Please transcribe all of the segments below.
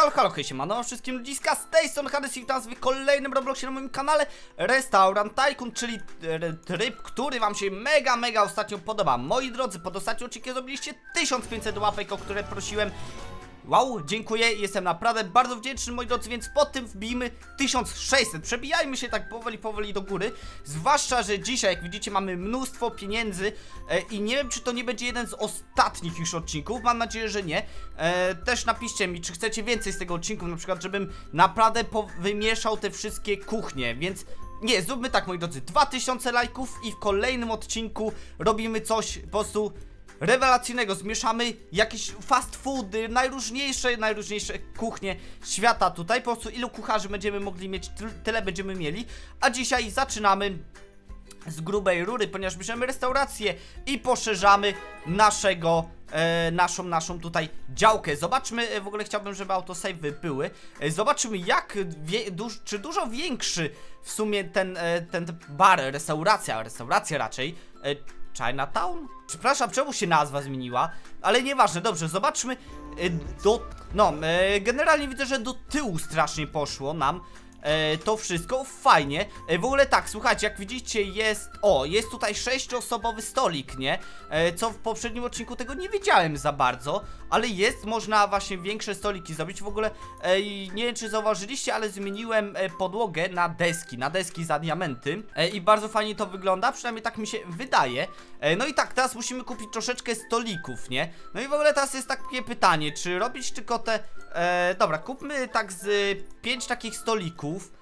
halo, halo, hej siemano, wszystkim ludziska, z tej strony Hades i witam w kolejnym Robloxie na moim kanale Restaurant Tycoon, czyli tryb, który wam się mega, mega ostatnio podoba. Moi drodzy, pod ostatnim odcinkiem zrobiliście 1500 łapek, o które prosiłem Wow, dziękuję, jestem naprawdę bardzo wdzięczny moi drodzy, więc po tym wbijmy 1600 Przebijajmy się tak powoli, powoli do góry. Zwłaszcza, że dzisiaj, jak widzicie, mamy mnóstwo pieniędzy e, I nie wiem, czy to nie będzie jeden z ostatnich już odcinków. Mam nadzieję, że nie. E, Też napiszcie mi, czy chcecie więcej z tego odcinku Na przykład, żebym naprawdę wymieszał te wszystkie kuchnie. Więc nie, zróbmy tak moi drodzy. 2000 lajków i w kolejnym odcinku robimy coś po prostu rewelacyjnego. Zmieszamy jakieś fast foody, najróżniejsze, najróżniejsze kuchnie świata tutaj. Po prostu ilu kucharzy będziemy mogli mieć, tyl- tyle będziemy mieli. A dzisiaj zaczynamy z grubej rury, ponieważ bierzemy restaurację i poszerzamy naszego, e, naszą, naszą tutaj działkę. Zobaczmy, e, w ogóle chciałbym, żeby autosave były. E, zobaczymy jak, wie, duż, czy dużo większy w sumie ten, e, ten bar, restauracja, restauracja raczej. Chinatown? Przepraszam, czemu się nazwa zmieniła? Ale nieważne, dobrze, zobaczmy e, do... No, e, generalnie widzę, że do tyłu strasznie poszło nam e, to wszystko fajnie. E, w ogóle tak, słuchajcie, jak widzicie jest, o, jest tutaj sześcioosobowy stolik, nie? E, co w poprzednim odcinku tego nie wiedziałem za bardzo, ale jest, można właśnie większe stoliki zrobić. W ogóle e, nie wiem czy zauważyliście, ale zmieniłem e, podłogę na deski, na deski za diamenty e, i bardzo fajnie to wygląda, przynajmniej tak mi się wydaje. E, no i tak, teraz musimy kupić troszeczkę stolików, nie? No i w ogóle teraz jest takie pytanie, czy robić tylko te, e, dobra, kupmy tak z pięć takich stolików.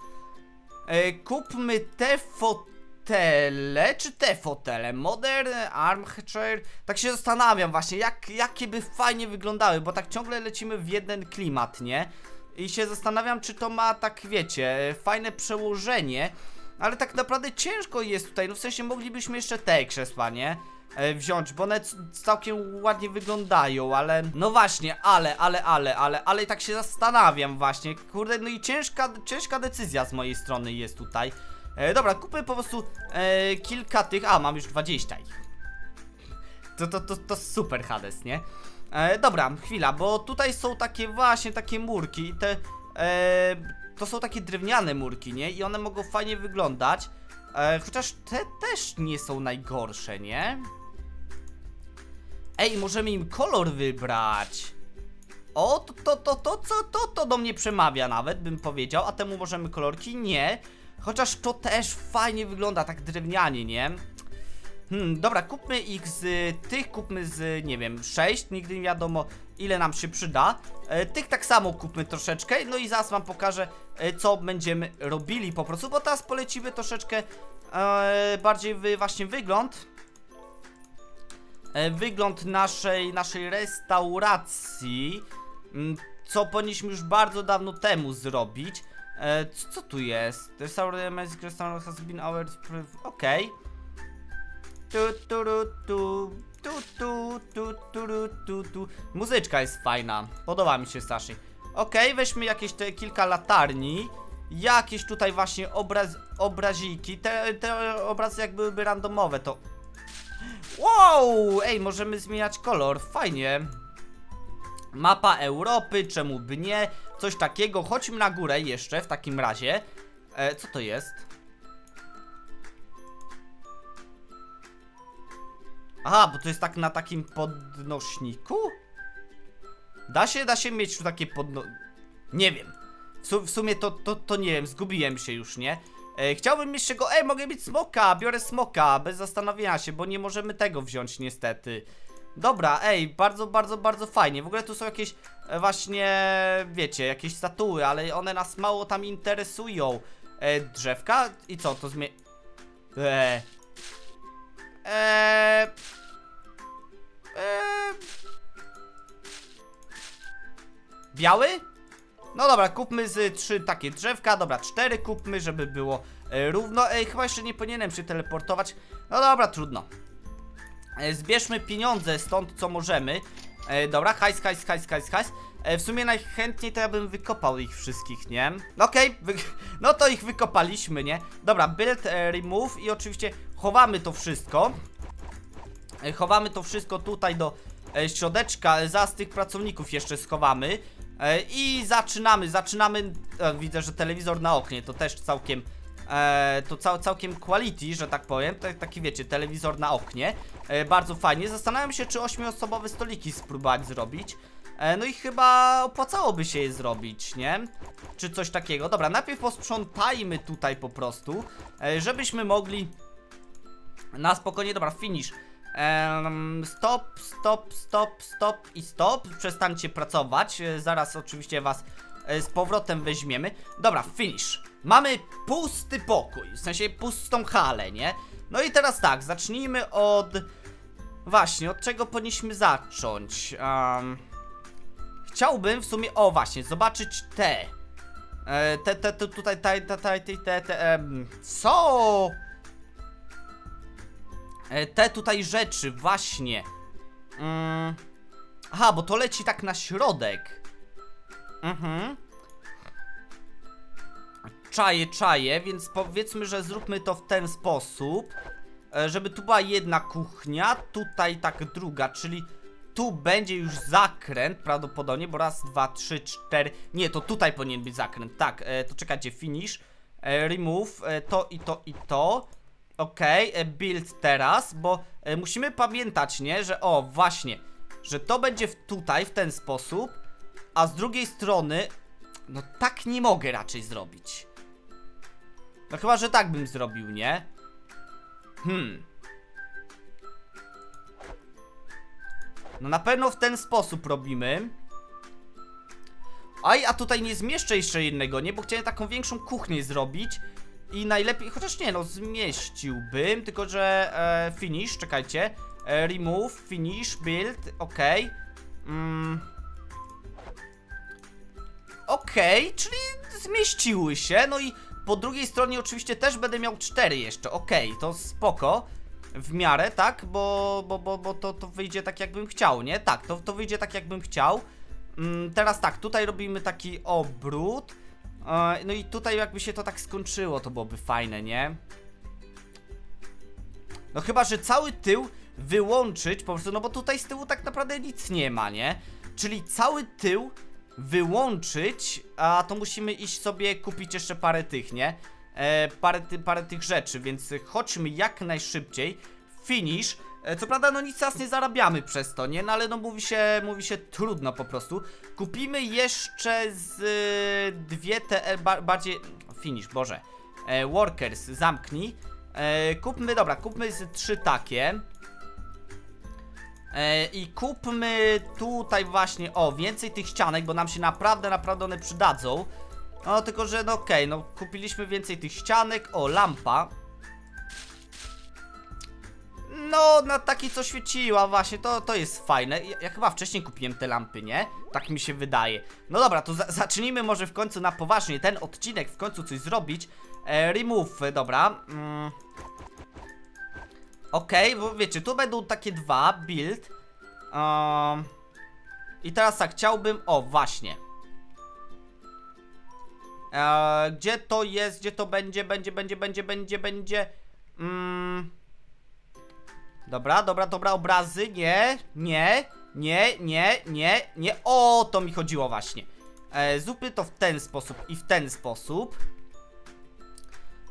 E, kupmy te fotele, czy te fotele? Modern, armchair. Tak się zastanawiam właśnie, jak, jakie by fajnie wyglądały, bo tak ciągle lecimy w jeden klimat, nie? I się zastanawiam, czy to ma tak, wiecie, fajne przełożenie. Ale tak naprawdę ciężko jest tutaj, no w sensie moglibyśmy jeszcze te krzesła, nie? E, wziąć, bo one całkiem ładnie wyglądają, ale no właśnie, ale, ale, ale, ale, ale tak się zastanawiam właśnie, kurde, no i ciężka, ciężka decyzja z mojej strony jest tutaj. E, dobra, kupy po prostu e, kilka tych, a mam już 20 ich. To, to, to, to super Hades, nie? E, dobra, chwila, bo tutaj są takie właśnie takie murki i te, e, to są takie drewniane murki, nie? I one mogą fajnie wyglądać, e, chociaż te też nie są najgorsze, nie? Ej, możemy im kolor wybrać. O, to, to, to, to, co, to, to do mnie przemawia nawet, bym powiedział, a temu możemy kolorki? Nie. Chociaż to też fajnie wygląda, tak drewnianie, nie? Hmm, dobra, kupmy ich z tych, kupmy z, nie wiem, 6, nigdy nie wiadomo ile nam się przyda. E, tych tak samo kupmy troszeczkę, no i zaraz wam pokażę, e, co będziemy robili po prostu, bo teraz polecimy troszeczkę e, bardziej w właśnie wygląd. Wygląd naszej, naszej restauracji, mm, co powinniśmy już bardzo dawno temu zrobić. Co, co tu jest? Restaurant has been our... Okej. Tu, tu, ru, tu, tu, tu, tu, tu, ru, tu, tu. Muzyczka jest fajna. Podoba mi się strasznie. Okej, weźmy jakieś te kilka latarni. Jakieś tutaj właśnie obraz, obraziki. Te, te obrazy jak byłyby randomowe, to... Wow! Ej, możemy zmieniać kolor. Fajnie. Mapa Europy, czemu by nie? Coś takiego. Chodźmy na górę jeszcze w takim razie. E, co to jest? Aha, bo to jest tak na takim podnośniku? Da się, da się mieć tu takie podno... Nie wiem. W, su w sumie to, to, to nie wiem, zgubiłem się już, nie? E, chciałbym mieć czego... Ej, mogę mieć smoka, biorę smoka, bez zastanowienia się, bo nie możemy tego wziąć niestety. Dobra, ej, bardzo, bardzo, bardzo fajnie. W ogóle tu są jakieś e, właśnie, wiecie, jakieś statuły, ale one nas mało tam interesują. E, drzewka? I co, to zmie... Eee... Eee... Eee... Biały? No dobra, kupmy z trzy takie drzewka, dobra, cztery kupmy, żeby było e, równo. Ej, chyba jeszcze nie powinienem się teleportować. No dobra, trudno. E, zbierzmy pieniądze stąd, co możemy. E, dobra, hajs, hajs, hajs, hajs, hajs. E, w sumie najchętniej to ja bym wykopał ich wszystkich, nie? Okej, wy... no to ich wykopaliśmy, nie? Dobra, build, e, remove i oczywiście chowamy to wszystko. E, Chowamy to wszystko tutaj do e, środeczka, zaraz tych pracowników jeszcze schowamy. E, I zaczynamy, zaczynamy. E, widzę, że telewizor na oknie to też całkiem. E, to cał, całkiem quality, że tak powiem. Tak, taki wiecie, telewizor na oknie. E, bardzo fajnie. Zastanawiam się, czy ośmioosobowe stoliki spróbować zrobić. E, no i chyba opłacałoby się je zrobić, nie? Czy coś takiego. Dobra, najpierw posprzątajmy tutaj po prostu, e, żebyśmy mogli na spokojnie, dobra, finish. Em, stop, stop, stop, stop i stop. Przestańcie pracować. E, Zaraz oczywiście was z powrotem weźmiemy. Dobra, finish. Mamy pusty pokój, w sensie pustą halę, nie? No i teraz tak, zacznijmy od... Właśnie, od czego powinniśmy zacząć? Em, Chciałbym w sumie, o właśnie, zobaczyć te. E, te, te, te, tutaj, te, te, te, te, te, te em, co? E, te tutaj rzeczy, właśnie. Mm. Aha, bo to leci tak na środek. Mhm. Czaję, czaję, więc powiedzmy, że zróbmy to w ten sposób. e, Żeby tu była jedna kuchnia, tutaj tak druga, czyli tu będzie już zakręt prawdopodobnie, bo raz, dwa, trzy, cztery. Nie, to tutaj powinien być zakręt. Tak, e, to czekajcie, finish. E, remove e, to i to i to. Okej, e, build teraz, bo e, musimy pamiętać, nie, że o, właśnie, że to będzie w, tutaj w ten sposób, a z drugiej strony, no tak nie mogę raczej zrobić. No chyba, że tak bym zrobił, nie? Hmm. No na pewno w ten sposób robimy. Aj, a tutaj nie zmieszczę jeszcze jednego, nie? Bo chciałem taką większą kuchnię zrobić. I najlepiej, chociaż nie no, zmieściłbym, tylko że e, finish, czekajcie. E, remove, finish, build, okej. Mm. Okej, czyli zmieściły się, no i po drugiej stronie oczywiście też będę miał cztery jeszcze, okej, to spoko. W miarę, tak, bo, bo, bo, bo to, to wyjdzie tak jakbym chciał, nie? Tak, to, to wyjdzie tak jakbym chciał. Mm, teraz tak, tutaj robimy taki obrót. E, No i tutaj jakby się to tak skończyło, to byłoby fajne, nie? No chyba, że cały tył wyłączyć po prostu, no bo tutaj z tyłu tak naprawdę nic nie ma, nie? Czyli cały tył wyłączyć, a to musimy iść sobie kupić jeszcze parę tych, nie? E, parę, ty, parę tych rzeczy, więc chodźmy jak najszybciej. Finish. E, Co prawda, no nic nas nie zarabiamy przez to, nie? No ale no mówi się, mówi się trudno po prostu. Kupimy jeszcze z y, dwie te e, ba, bardziej. Finish, Boże. E, workers, zamknij. E, kupmy, dobra, kupmy z trzy takie. E, I kupmy tutaj właśnie, o, więcej tych ścianek, bo nam się naprawdę, naprawdę one przydadzą. No, tylko że, no okej, no kupiliśmy więcej tych ścianek, o, lampa. No, na taki co świeciła, właśnie, to, to jest fajne. Ja, ja chyba wcześniej kupiłem te lampy, nie? Tak mi się wydaje. No dobra, to za zacznijmy może w końcu na poważnie ten odcinek, w końcu coś zrobić. E, remove, dobra. Mm. Okej, bo wiecie, tu będą takie dwa, build. Um, I teraz tak, chciałbym, o właśnie. E, gdzie to jest, gdzie to będzie, będzie, będzie, będzie, będzie, będzie. Mm. Dobra, dobra, dobra, obrazy, nie, nie, nie, nie, nie, nie, o, to mi chodziło właśnie. E, zróbmy to w ten sposób i w ten sposób.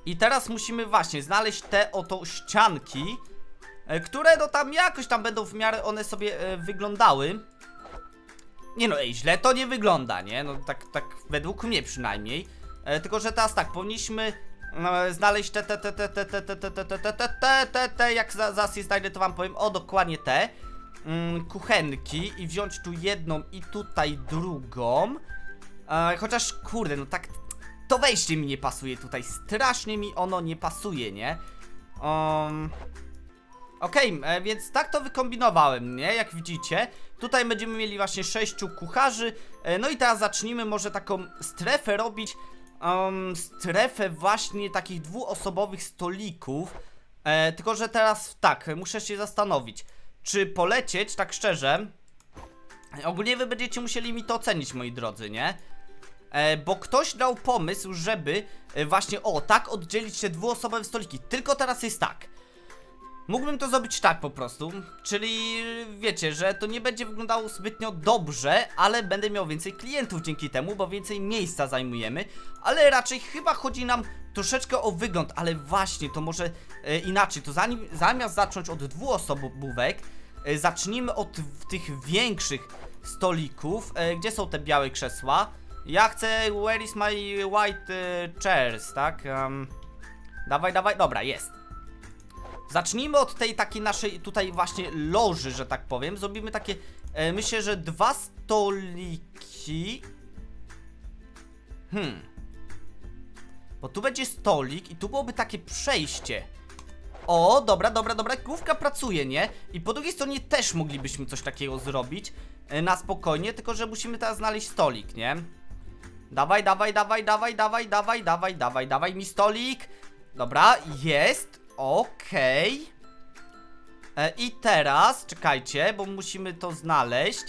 I teraz musimy właśnie znaleźć te oto ścianki, e, które no tam jakoś tam będą w miarę one sobie e, wyglądały. Nie no, ej, źle to nie wygląda, nie? No tak, tak według mnie przynajmniej. E, tylko, że teraz tak, powinniśmy e, znaleźć te, te, te, te, te, te, te, te, te, te, te, te, te, te, jak za- zaraz je znajdę, to wam powiem, o, dokładnie te mm, kuchenki i wziąć tu jedną i tutaj drugą. E, chociaż, kurde, no tak, to wejście mi nie pasuje tutaj, strasznie mi ono nie pasuje, nie? Um, Okej, e, więc tak to wykombinowałem, nie? Jak widzicie, tutaj będziemy mieli właśnie sześciu kucharzy. E, no i teraz zacznijmy może taką strefę robić. Um, strefę właśnie takich dwuosobowych stolików. E, tylko, że teraz tak, muszę się zastanowić, czy polecieć, tak szczerze. Ogólnie wy będziecie musieli mi to ocenić, moi drodzy, nie? E, bo ktoś dał pomysł, żeby e, właśnie, o, tak oddzielić te dwuosobowe stoliki. Tylko teraz jest tak. Mógłbym to zrobić tak po prostu, czyli wiecie, że to nie będzie wyglądało zbytnio dobrze, ale będę miał więcej klientów dzięki temu, bo więcej miejsca zajmujemy, ale raczej chyba chodzi nam troszeczkę o wygląd, ale właśnie to może e, inaczej, to zanim, zamiast zacząć od dwuosobówek, e, zacznijmy od tych większych stolików, e, gdzie są te białe krzesła. Ja chcę, where is my white e, chairs, tak? Um, dawaj, dawaj, dobra, jest. Zacznijmy od tej takiej naszej tutaj właśnie loży, że tak powiem. Zrobimy takie, e, myślę, że dwa stoliki. Hmm. Bo tu będzie stolik i tu byłoby takie przejście. O, dobra, dobra, dobra, główka pracuje, nie? I po drugiej stronie też moglibyśmy coś takiego zrobić e, na spokojnie, tylko że musimy teraz znaleźć stolik, nie? Dawaj, dawaj, dawaj, dawaj, dawaj, dawaj, dawaj, dawaj, dawaj mi stolik. Dobra, jest. Okej. E, I teraz, czekajcie, bo musimy to znaleźć.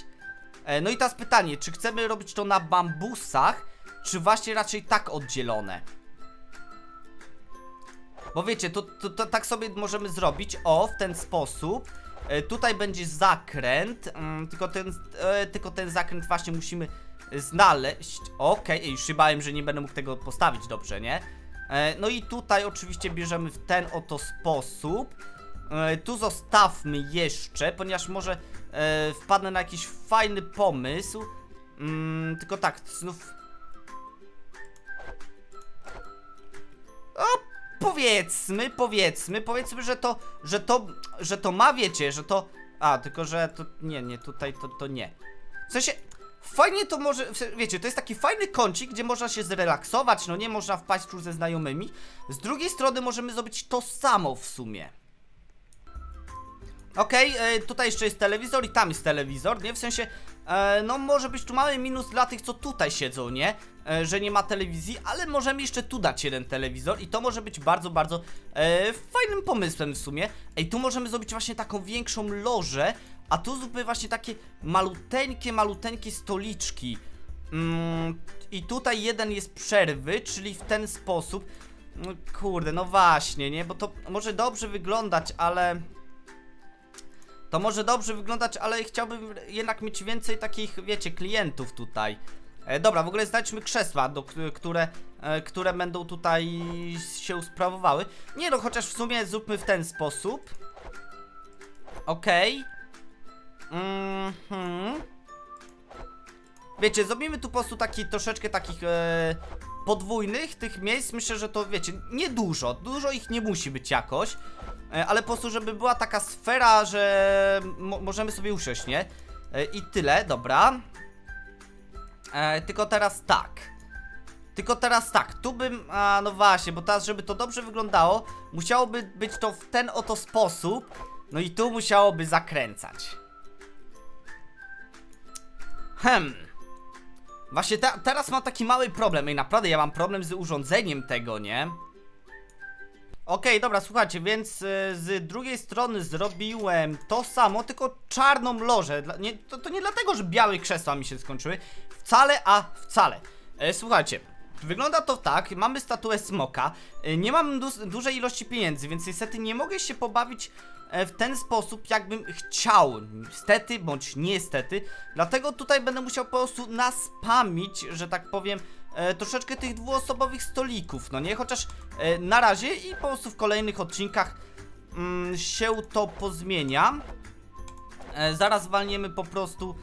E, no i teraz pytanie, czy chcemy robić to na bambusach, czy właśnie raczej tak oddzielone? Bo wiecie, to, to, to tak sobie możemy zrobić, o, w ten sposób. E, tutaj będzie zakręt, mm, tylko, ten, e, tylko ten zakręt właśnie musimy znaleźć. Okej, już się bałem, że nie będę mógł tego postawić dobrze, nie? E, no i tutaj oczywiście bierzemy w ten oto sposób. E, tu zostawmy jeszcze, ponieważ może e, wpadnę na jakiś fajny pomysł. Mm, tylko tak, znów. O, powiedzmy, powiedzmy, powiedzmy, że to, że to, że to ma, wiecie, że to. A, tylko że to. Nie, nie, tutaj to, to nie. W sensie. Fajnie to może, wiecie, to jest taki fajny kącik, gdzie można się zrelaksować, no nie można wpaść tu ze znajomymi. Z drugiej strony możemy zrobić to samo w sumie. Okej, e, tutaj jeszcze jest telewizor i tam jest telewizor, nie? W sensie, e, no może być tu mały minus dla tych, co tutaj siedzą, nie? E, że nie ma telewizji, ale możemy jeszcze tu dać jeden telewizor i to może być bardzo, bardzo e, fajnym pomysłem w sumie. Ej, tu możemy zrobić właśnie taką większą lożę, a tu zróbmy właśnie takie maluteńkie, maluteńkie stoliczki. Mm, I tutaj jeden jest przerwy, czyli w ten sposób. No kurde, no właśnie, nie? Bo to może dobrze wyglądać, ale... To może dobrze wyglądać, ale chciałbym jednak mieć więcej takich, wiecie, klientów tutaj. E, dobra, w ogóle znajdźmy krzesła, do, które, e, które będą tutaj się sprawowały. Nie no, chociaż w sumie zróbmy w ten sposób. Okej. Mhm. Wiecie, zrobimy tu po prostu taki troszeczkę takich e, podwójnych tych miejsc. Myślę, że to wiecie, nie dużo. Ich nie musi być jakoś. E, ale po prostu, żeby była taka sfera, że mo możemy sobie usiąść, nie? E, I tyle, dobra. E, tylko teraz tak. Tylko teraz tak, tu bym, a no właśnie, bo teraz, żeby to dobrze wyglądało, musiałoby być to w ten oto sposób, no i tu musiałoby zakręcać. Hem. Właśnie te, teraz mam taki mały problem i naprawdę ja mam problem z urządzeniem tego, nie? Okej, dobra, słuchajcie, więc y, z drugiej strony zrobiłem to samo, tylko czarną lożę. Dla, nie, to, to nie dlatego, że białe krzesła mi się skończyły. Wcale, a wcale. E, słuchajcie, wygląda to tak, mamy statuę smoka. E, nie mam du dużej ilości pieniędzy, więc niestety nie mogę się pobawić w ten sposób, jakbym chciał. Niestety, bądź niestety. Dlatego tutaj będę musiał po prostu naspamić, że tak powiem, e, troszeczkę tych dwuosobowych stolików, no nie? Chociaż e, na razie i po prostu w kolejnych odcinkach mm, się to pozmienia. E, zaraz walniemy po prostu.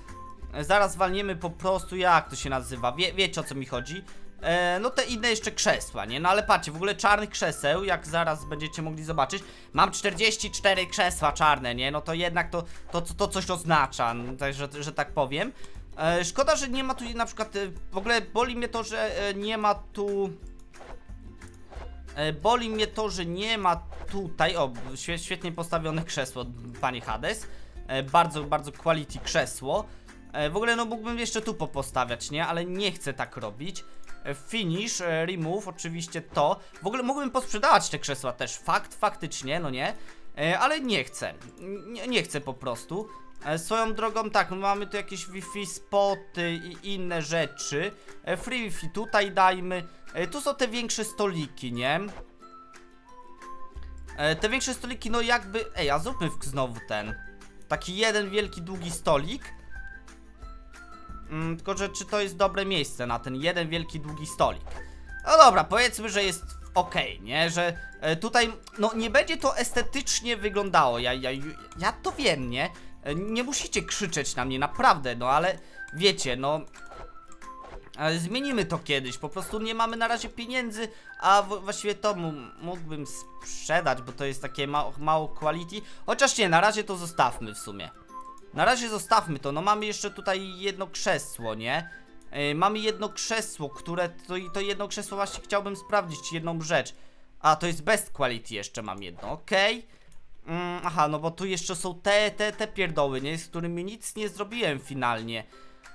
E, zaraz walniemy po prostu. Jak to się nazywa? Wie, wiecie o co mi chodzi? E, no te inne jeszcze krzesła, nie? No ale patrzcie, w ogóle czarnych krzeseł, jak zaraz będziecie mogli zobaczyć, mam 44 krzesła czarne, nie? No to jednak to, to, to, coś oznacza, no, że, że tak powiem. E, szkoda, że nie ma tu na przykład. E, w ogóle boli mnie to, że e, nie ma tu. E, Boli mnie to, że nie ma tutaj. O, świe- świetnie postawione krzesło, panie Hades. Bardzo, bardzo quality krzesło. W ogóle, no mógłbym jeszcze tu popostawiać, nie? Ale nie chcę tak robić. E, Finish, e, remove, oczywiście to. W ogóle mógłbym posprzedawać te krzesła też. Fakt, faktycznie, no nie? E, Ale nie chcę. Nie, nie chcę po prostu. Swoją drogą, tak, mamy tu jakieś Wi-Fi spoty i inne rzeczy. Free Wi-Fi tutaj dajmy. Tu są te większe stoliki, nie? Te większe stoliki, no jakby... Ej, a zróbmy znowu ten. Taki jeden wielki, długi stolik. Mm, tylko, że czy to jest dobre miejsce na ten jeden wielki, długi stolik? No dobra, powiedzmy, że jest ok, nie? Że e, tutaj, no nie będzie to estetycznie wyglądało. Ja, ja, ja to wiem, nie? E, nie musicie krzyczeć na mnie, naprawdę, no ale wiecie, no. Ale zmienimy to kiedyś, po prostu nie mamy na razie pieniędzy, a właściwie to mógłbym sprzedać, bo to jest takie ma mało quality. Chociaż nie, na razie to zostawmy w sumie. Na razie zostawmy to, no mamy jeszcze tutaj jedno krzesło, nie? Yy, mamy jedno krzesło, które, to, to jedno krzesło właśnie chciałbym sprawdzić, jedną rzecz. A, to jest best quality jeszcze mam jedno, okej. Mm, aha, no bo tu jeszcze są te, te, te pierdoły, nie? Z którymi nic nie zrobiłem finalnie.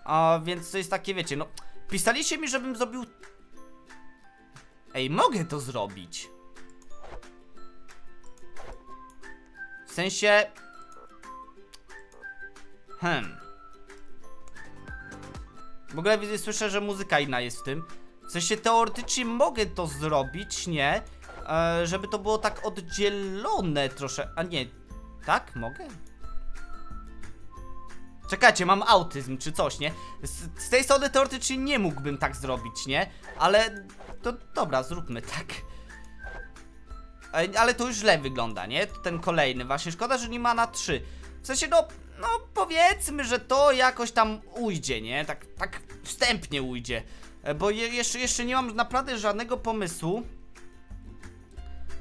A więc to jest takie, wiecie, no. Pisaliście mi, żebym zrobił. Ej, mogę to zrobić. W sensie. Hmm. W ogóle widzę, słyszę, że muzyka inna jest w tym. W sensie teoretycznie mogę to zrobić, nie? E, żeby to było tak oddzielone trosze. A nie. Tak? Mogę? Czekajcie, mam autyzm czy coś, nie? Z, z tej strony teoretycznie nie mógłbym tak zrobić, nie? Ale to dobra, zróbmy tak. Ej, Ale to już źle wygląda, nie? Ten kolejny, właśnie szkoda, że nie ma na 3. W sensie, no, no powiedzmy, że to jakoś tam ujdzie, nie? Tak, tak wstępnie ujdzie. E, Bo je, jeszcze, jeszcze nie mam naprawdę żadnego pomysłu.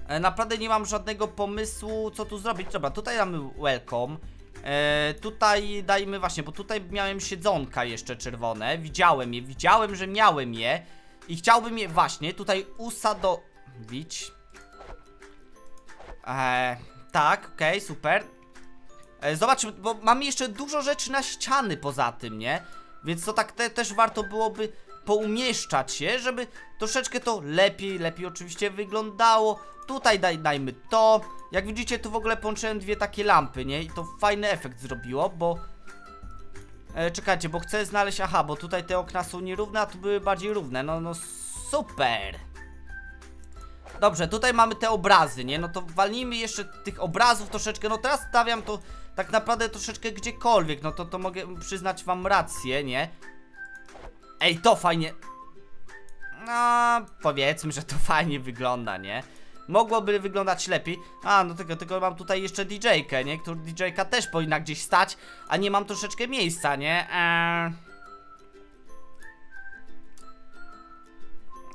E, Naprawdę nie mam żadnego pomysłu, co tu zrobić. Dobra, tutaj mamy welcome. E, tutaj dajmy właśnie, bo tutaj miałem siedzonka jeszcze czerwone. Widziałem je, widziałem, że miałem je. I chciałbym je właśnie tutaj usadowić. E, tak, okej, super. E, zobaczmy, bo mamy jeszcze dużo rzeczy na ściany poza tym, nie? Więc to tak te, też warto byłoby poumieszczać się, żeby troszeczkę to lepiej, lepiej oczywiście wyglądało. Tutaj daj, dajmy to. Jak widzicie, tu w ogóle połączyłem dwie takie lampy, nie? I to fajny efekt zrobiło, bo... E, czekajcie, bo chcę znaleźć... Aha, bo tutaj te okna są nierówne, a tu były bardziej równe. No, no super. Dobrze, tutaj mamy te obrazy, nie? No to walnijmy jeszcze tych obrazów troszeczkę. No teraz stawiam to tak naprawdę troszeczkę gdziekolwiek. No to, to mogę przyznać wam rację, nie? Ej, to fajnie. No, powiedzmy, że to fajnie wygląda, nie? Mogłoby wyglądać lepiej. A, no tylko, tylko mam tutaj jeszcze DJ-kę, nie? Który DJ-ka też powinna gdzieś stać, a nie mam troszeczkę miejsca, nie? Eee...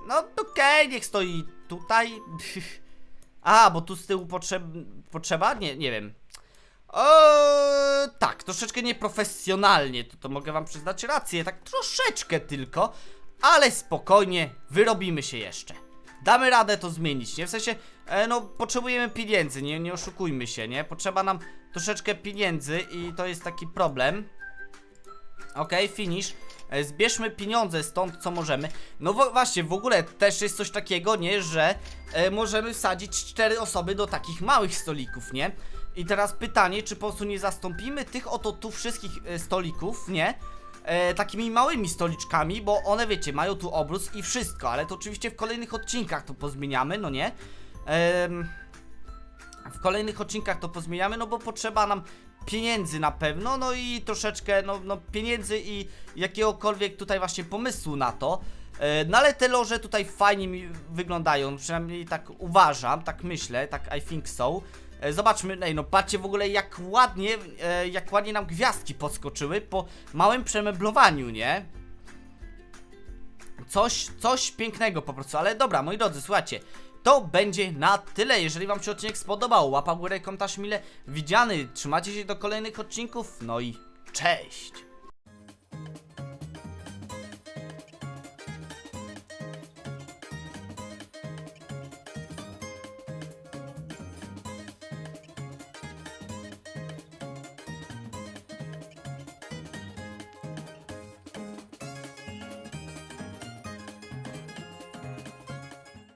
No okej, niech stoi tutaj. A, bo tu z tyłu potrzeb... potrzeba? Nie, nie wiem. O, tak, troszeczkę nieprofesjonalnie, to, to mogę wam przyznać rację, tak troszeczkę tylko, ale spokojnie, wyrobimy się jeszcze. Damy radę to zmienić, nie? W sensie, e, no, potrzebujemy pieniędzy, nie, nie oszukujmy się, nie? Potrzeba nam troszeczkę pieniędzy i to jest taki problem. Okej, finish. E, Zbierzmy pieniądze stąd, co możemy. No właśnie, w ogóle też jest coś takiego, nie, że e, możemy wsadzić cztery osoby do takich małych stolików, nie? I teraz pytanie, czy po prostu nie zastąpimy tych oto tu wszystkich e, stolików, nie? E, takimi małymi stoliczkami, bo one, wiecie, mają tu obrus i wszystko, ale to oczywiście w kolejnych odcinkach to pozmieniamy, no nie? W kolejnych odcinkach to pozmieniamy, no bo potrzeba nam pieniędzy na pewno, no i troszeczkę, no, no pieniędzy i jakiegokolwiek tutaj właśnie pomysłu na to. E, No ale te loże tutaj fajnie mi wyglądają, przynajmniej tak uważam, tak myślę, tak I think so. E, Zobaczmy, ej, no patrzcie w ogóle jak ładnie, e, jak ładnie nam gwiazdki podskoczyły po małym przemeblowaniu, nie? Coś, coś pięknego po prostu, ale dobra, moi drodzy, słuchajcie, to będzie na tyle. Jeżeli wam się odcinek spodobał, łapa w górę, komentarz mile widziany. Trzymacie się do kolejnych odcinków, no i cześć!